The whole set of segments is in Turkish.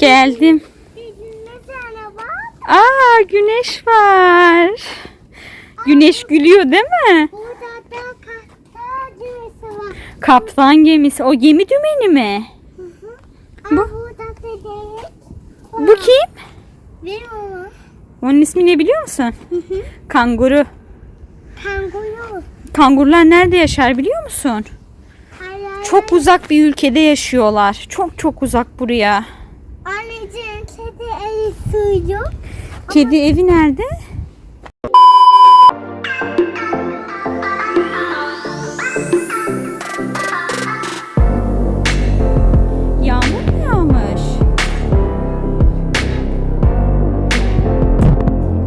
Geldim. Aa güneş var. Güneş gülüyor değil mi? Burada da var. Kaptan gemisi. O gemi dümeni mi? Aa, Bu-. Bu kim? Benim onu. Onun ismi ne biliyor musun? Kanguru. Kanguru. Kangurular nerede yaşar biliyor musun? Hayır. Çok uzak bir ülkede yaşıyorlar. Çok çok uzak buraya. Anneciğim kedi evi nerede? Yağmur mu?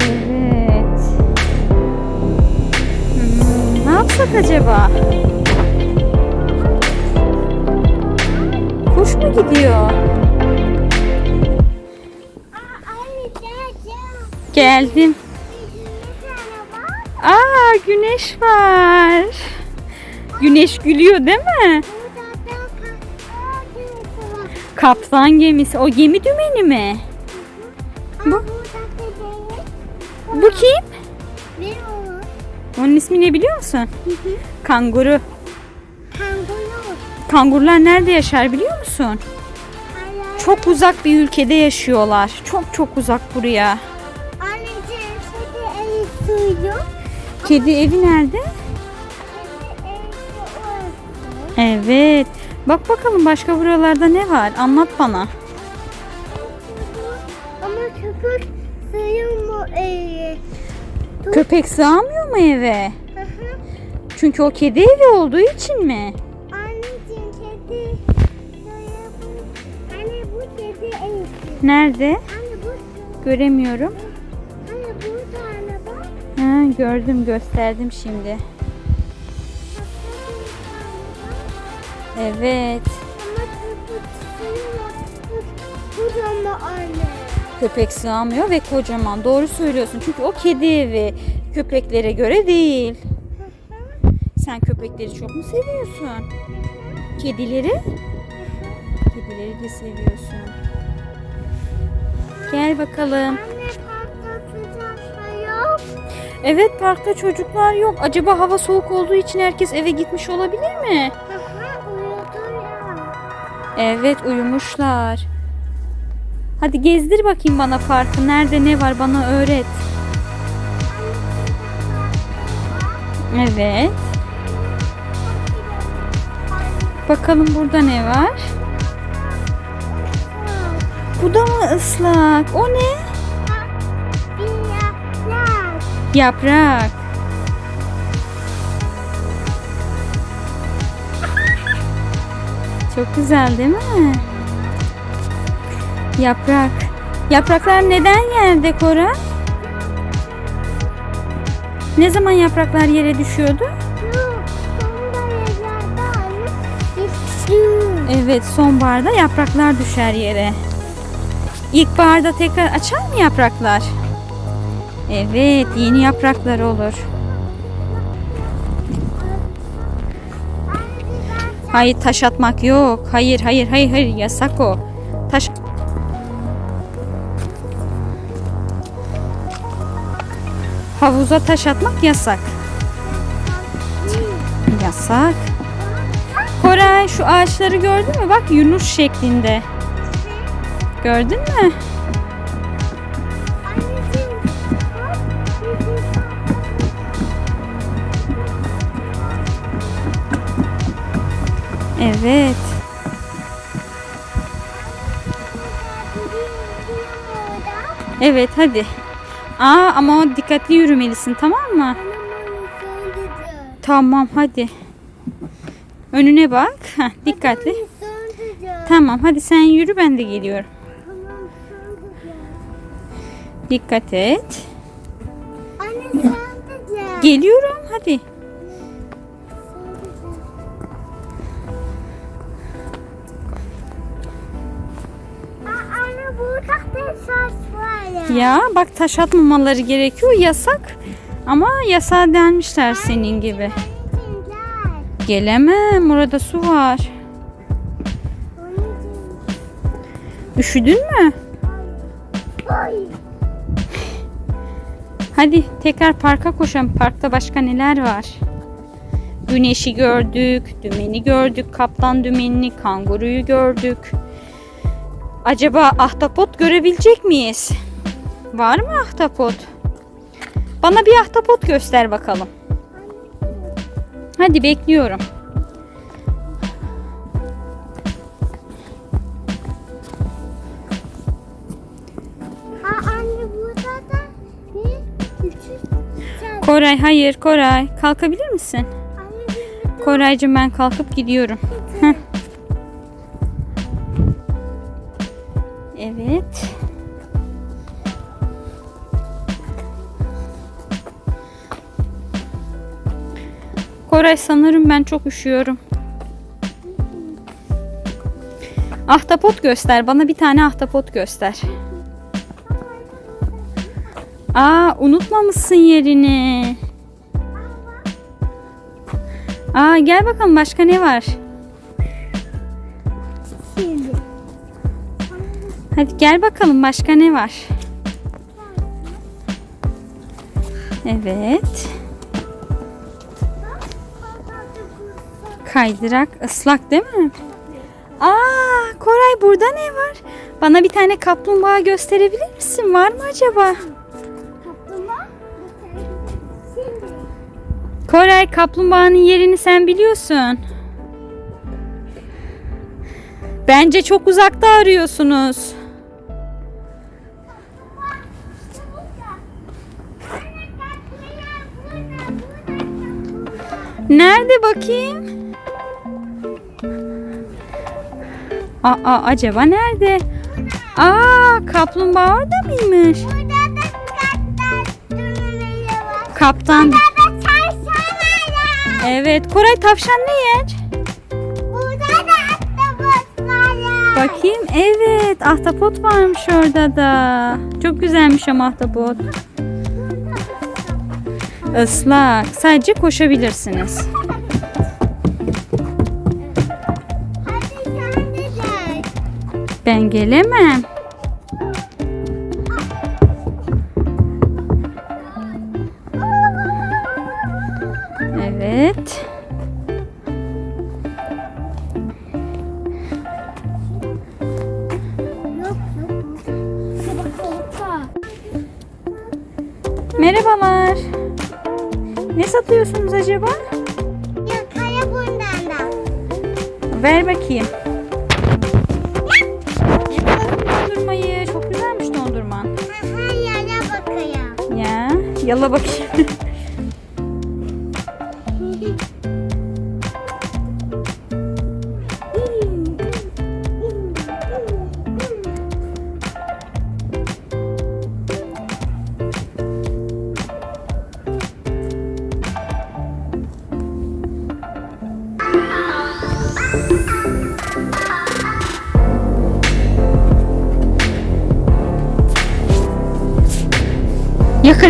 Evet. Hmm, ne yapsak acaba? Geldim. Aa güneş var. Güneş gülüyor değil mi? Kaptan gemisi. O gemi dümeni mi? Bu-. Bu kim? Onun ismi ne biliyor musun? Kanguru. Kanguru. Kangurular nerede yaşar biliyor musun? Çok uzak bir ülkede yaşıyorlar. Çok çok uzak buraya. Kedi evi nerede? Evet. Bak bakalım başka buralarda ne var? Anlat bana. Ama suyun mu iyi? Köpek sığamıyor mu eve? Hı hı. Çünkü o kedi evi olduğu için mi? Anneciğim kedi. Anne bu kedi eli. Nerede? Anne bu Göremiyorum. Ha, gördüm gösterdim şimdi. Evet. Mı anne? Köpek sığamıyor ve kocaman. Doğru söylüyorsun. Çünkü o kedi evi köpeklere göre değil. Sen köpekleri çok mu seviyorsun? Kedileri? Kedileri de seviyorsun. Gel bakalım. Anne. Evet parkta çocuklar yok. Acaba hava soğuk olduğu için herkes eve gitmiş olabilir mi? Hı uyudu ya. Evet uyumuşlar. Hadi gezdir bakayım bana parkı. Nerede ne var bana öğret. Evet. Bakalım burada ne var? Bu da mı ıslak? O ne? Yaprak. Çok güzel değil mi? Yaprak. Yapraklar neden yerde Kora? Ne zaman yapraklar yere düşüyordu? Evet sonbaharda yapraklar düşer yere. İlkbaharda tekrar açar mı yapraklar? Evet yeni yapraklar olur. Hayır taş atmak yok. Hayır hayır hayır hayır yasak o. Taş Havuza taş atmak yasak. Yasak. Koray şu ağaçları gördün mü? Bak yunus şeklinde. Gördün mü? Evet. Evet hadi. Aa ama dikkatli yürümelisin tamam mı? Tamam hadi. Önüne bak. Heh, dikkatli. Tamam hadi sen yürü ben de geliyorum. Dikkat et. Geliyorum hadi. Ya. Bak taş atmamaları gerekiyor yasak. Ama yasağa denmişler senin gibi. Gelemem orada su var. Üşüdün mü? Hadi tekrar parka koşalım. Parkta başka neler var? Güneşi gördük, dümeni gördük, kaplan dümenini, kanguruyu gördük. Acaba ahtapot görebilecek miyiz? Var mı ahtapot? Bana bir ahtapot göster bakalım. Hadi bekliyorum. Ha anne burada da bir küçük çay. Koray hayır Koray kalkabilir misin? Koraycığım ben kalkıp gidiyorum. Evet. Koray sanırım ben çok üşüyorum. Ahtapot göster. Bana bir tane ahtapot göster. Aa unutmamışsın yerini. Aa gel bakalım başka ne var? Hadi gel bakalım başka ne var? Evet. Kaydırak ıslak değil mi? Aa Koray burada ne var? Bana bir tane kaplumbağa gösterebilir misin? Var mı acaba? Kaplumbağa. Koray kaplumbağanın yerini sen biliyorsun. Bence çok uzakta arıyorsunuz. Nerede bakayım? Aa acaba nerede? Aa kaplumbağa orada mıymış? Burada da kaptan. Kaptan. Burada da çarşaf var. Evet Koray tavşan ne yer? Burada da ahtapot var. Bakayım evet ahtapot varmış orada da. Çok güzelmiş ama ahtapot. Islak. Sadece koşabilirsiniz. Ben gelemem. Evet. Merhabalar. Ne satıyorsunuz acaba? Ya kaya bundan da. Ver bakayım. Ya yala bakayım.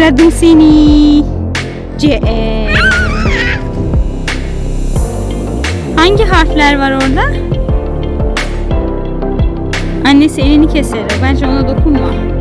Yakaladım seni. C. Hangi harfler var orada? Annesi elini keser. Bence ona dokunma.